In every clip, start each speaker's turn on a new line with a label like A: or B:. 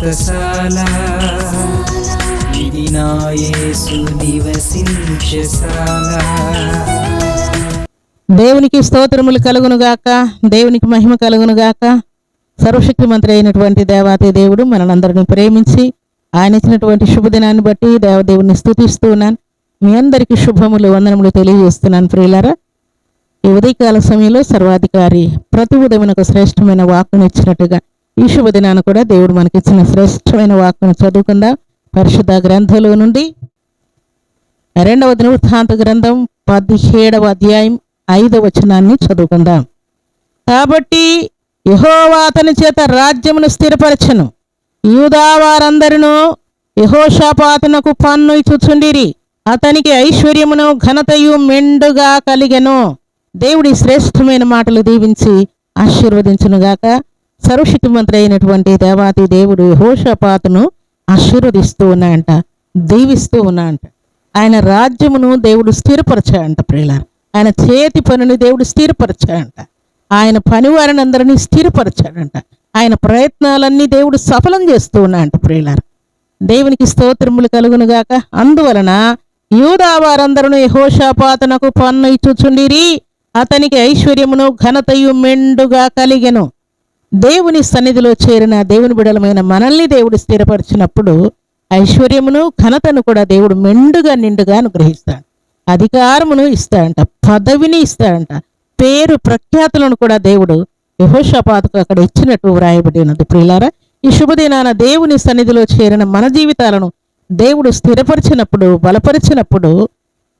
A: వ్రతశాల ఇది నివసించశాల
B: దేవునికి స్తోత్రములు కలుగునుగాక దేవునికి మహిమ కలుగునుగాక సర్వశక్తి మంత్రి అయినటువంటి దేవాతి దేవుడు మనలందరినీ ప్రేమించి ఆయన ఇచ్చినటువంటి శుభదినాన్ని బట్టి దేవదేవుని స్థుతిస్తూ ఉన్నాను. మీ అందరికీ శుభములు వందనములు తెలియజేస్తున్నాను ప్రియులారా. ఈ ఉదయకాల సమయంలో సర్వాధికారి ప్రతి ఉదయం ఒక శ్రేష్టమైన వాక్కును ఇచ్చినట్టుగా ఈ శుభదినాన్ని కూడా దేవుడు మనకిచ్చిన శ్రేష్టమైన వాక్కును చదువుకుందాం. పరిశుద్ధ గ్రంథంలో నుండి రెండవ దినవృత్తాంత గ్రంథం పదిహేడవ అధ్యాయం ఐదవ వచనాన్ని చదువుకుందాం. కాబట్టి యహోవా అతని చేత రాజ్యమును స్థిరపరచను. యూదా వారందరినూ యహోషాపాతనకు పన్ను ఇచ్చుచుండిరి. అతనికి ఐశ్వర్యమును ఘనతయు మెండుగా కలిగెను. దేవుడి శ్రేష్టమైన మాటలు దీవించి ఆశీర్వదించునుగాక. సర్వశక్తి అయినటువంటి దేవాతి దేవుడు హోషపాతును ఆశీర్వదిస్తూ ఉన్నాయంట దీవిస్తూ ఉన్నా అంట ఆయన రాజ్యమును దేవుడు స్థిరపరచాడంట ప్రియుల ఆయన చేతి పనిని దేవుడు స్థిరపరచాడంట. ఆయన పనివారిని అందరినీ స్థిరపరచాడంట. ఆయన ప్రయత్నాలన్నీ దేవుడు సఫలం చేస్తూ ఉన్నాయంట ప్రియులారు. దేవునికి స్తోత్రములు కలుగునుగాక అందువలన యూదా వారందరూ యెహోషాపాతనకు పన్ను ఇచ్చుచుండిరి. అతనికి ఐశ్వర్యమును ఘనతయు మెండుగా కలిగెను. దేవుని సన్నిధిలో చేరిన దేవుని బిడలమైన మనల్ని దేవుడు స్థిరపరిచినప్పుడు ఐశ్వర్యమును ఘనతను కూడా దేవుడు మెండుగా నిండుగా అనుగ్రహిస్తాడు. అధికారమును ఇస్తాడంట పదవిని ఇస్తాడంట పేరు ప్రఖ్యాతులను కూడా దేవుడు యహోషపాతకు అక్కడ ఇచ్చినట్టు వ్రాయబడి ఉన్నది. ప్రియులారా ఈ శుభదినాన దేవుని సన్నిధిలో చేరిన మన జీవితాలను దేవుడు స్థిరపరిచినప్పుడు బలపరిచినప్పుడు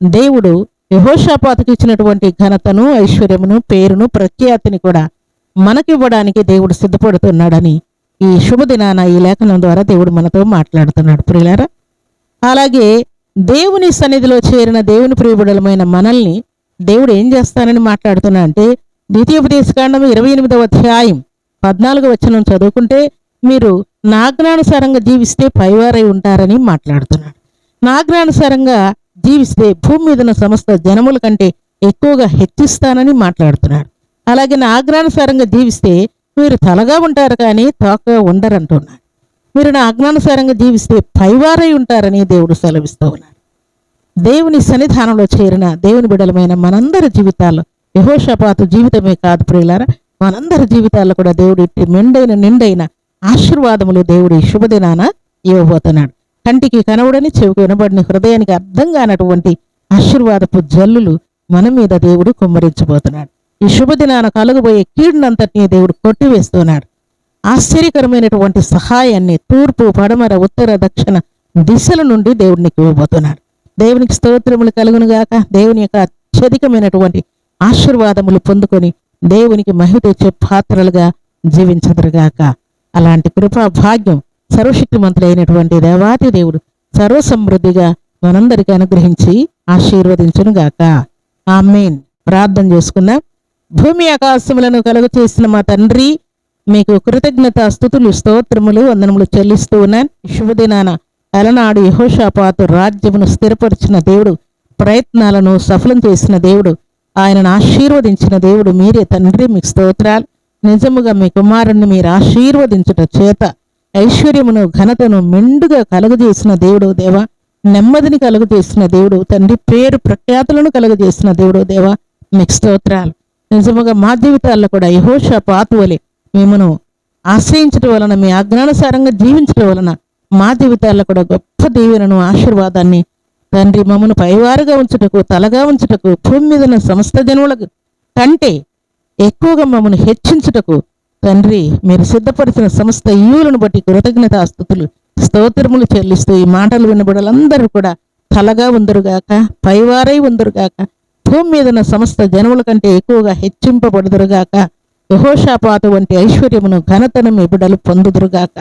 B: దేవుడు యహోషపాతకు ఇచ్చినటువంటి ఘనతను ఐశ్వర్యమును పేరును ప్రఖ్యాతిని కూడా మనకివ్వడానికి దేవుడు సిద్ధపడుతున్నాడని ఈ శుభదినాన ఈ లేఖనం ద్వారా దేవుడు మనతో మాట్లాడుతున్నాడు. ప్రియులారా అలాగే దేవుని సన్నిధిలో చేరిన దేవుని ప్రియబుడలమైన మనల్ని దేవుడు ఏం చేస్తానని మాట్లాడుతున్నా అంటే ద్వితీయోపదేశకాండం ఇరవై ఎనిమిదవ అధ్యాయం పద్నాలుగు వచనం చదువుకుంటే మీరు నాగ్నానుసారంగా జీవిస్తే పైవారై ఉంటారని మాట్లాడుతున్నాడు. నాగ్నానుసారంగా జీవిస్తే భూమి మీదన సమస్త జనముల కంటే ఎక్కువగా హెచ్చిస్తానని మాట్లాడుతున్నాడు. అలాగే నా ఆజ్ఞానుసారంగా జీవిస్తే మీరు తలగా ఉంటారు కానీ తోకగా ఉండరంటున్నాడు. మీరు నా ఆజ్ఞానుసారంగా జీవిస్తే పైవారై ఉంటారని దేవుడు సెలవిస్తూ ఉన్నాడు. దేవుని సన్నిధానంలో చేరిన దేవుని బిడలమైన మనందరి జీవితాల్లో యహోషపాతు జీవితమే కాదు ప్రియులారా. మనందరి జీవితాల్లో కూడా దేవుడు ఇట్టి మెండైన నిండైన ఆశీర్వాదములు దేవుడి శుభదినాన ఇవ్వబోతున్నాడు. కంటికి కనబడని చెవికి వినబడిన హృదయానికి అర్థం కానటువంటి ఆశీర్వాదపు జల్లులు మన మీద దేవుడు కుమ్మరించబోతున్నాడు. ఈ శుభదినాన కలుగబోయే కీడునంతటినీ దేవుడు కొట్టివేస్తున్నాడు. ఆశ్చర్యకరమైనటువంటి సహాయాన్ని తూర్పు పడమర ఉత్తర దక్షిణ దిశల నుండి దేవుడికి ఇవ్వబోతున్నాడు. దేవునికి స్తోత్రములు కలుగునుగాక దేవుని యొక్క అత్యధికమైనటువంటి ఆశీర్వాదములు పొందుకొని దేవునికి మహిమ తెచ్చే పాత్రలుగా జీవించదురుగాక అలాంటి కృపా భాగ్యం సర్వశక్తిమంతుడు అయినటువంటి దేవాతి దేవుడు సర్వసమృద్ధిగా మనందరికీ అనుగ్రహించి ఆశీర్వదించునుగాక ఆమెన్. ప్రార్థన చేసుకుందాం. భూమి ఆకాశములను కలుగు చేసిన మా తండ్రి మీకు కృతజ్ఞత స్థుతులు స్తోత్రములు వందనములు చెల్లిస్తూ ఉన్నాను. శుభదినాన అలనాడు యహోషాపాతు రాజ్యమును స్థిరపరిచిన దేవుడు ప్రయత్నాలను సఫలం చేసిన దేవుడు ఆయనను ఆశీర్వదించిన దేవుడు మీరే తండ్రి మీకు స్తోత్రాలు. నిజముగా మీ కుమారుణ్ణి మీరు ఆశీర్వదించుట చేత ఐశ్వర్యమును ఘనతను మెండుగా కలుగజేసిన దేవుడు దేవా. నెమ్మదిని కలుగజేసిన దేవుడు తండ్రి పేరు ప్రఖ్యాతులను కలుగజేసిన దేవుడు దేవా. మీకు స్తోత్రాలు. నిజముగా మా జీవితాల్లో కూడా యహోష పాతువలే మిమ్మను ఆశ్రయించటం వలన మీ ఆజ్ఞానుసారంగా జీవించటం వలన మా జీవితాల్లో కూడా గొప్ప దీవెనను ఆశీర్వాదాన్ని తండ్రి మమ్మను పైవారుగా ఉంచుటకు తలగా ఉంచుటకు భూమి మీద సమస్త జనులకు కంటే ఎక్కువగా మమ్మను హెచ్చించుటకు తండ్రి మీరు సిద్ధపరిచిన సమస్త ఈవులను బట్టి కృతజ్ఞతాస్థుతులు స్తోత్రములు చెల్లిస్తూ ఈ మాటలు వినబడలందరూ కూడా తలగా ఉందరుగాక పైవారై ఉందరుగాక భూమి మీద ఉన్న సమస్త జనముల కంటే ఎక్కువగా హెచ్చింపబడుదురుగాక. యహోషాపాత వంటి ఐశ్వర్యమును ఘనతను మీ పొందుదురుగాక.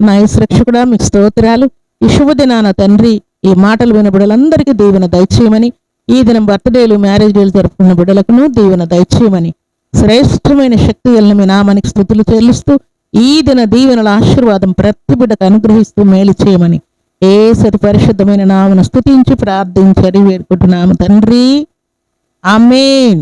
B: నా రక్షకుడా మీకు స్తోత్రాలు. ఈ శుభదినాన తండ్రి ఈ మాటలు విన బిడలందరికీ దీవెన దయచేయమని ఈ దినం బర్త్డేలు మ్యారేజ్లు జరుపుకున్న బిడలకును దీవెన దయచేయమని శ్రేష్టమైన శక్తి వెళ్ళిన మీ నామానికి స్థుతులు చెల్లిస్తూ ఈ దిన దీవెనల ఆశీర్వాదం ప్రతి బిడ్డకు అనుగ్రహిస్తూ మేలు చేయమని ఏ పరిశుద్ధమైన నామను స్తుతించి ప్రార్థించి అడిగి వేడుకుంటున్నాము తండ్రి. ఆమెన్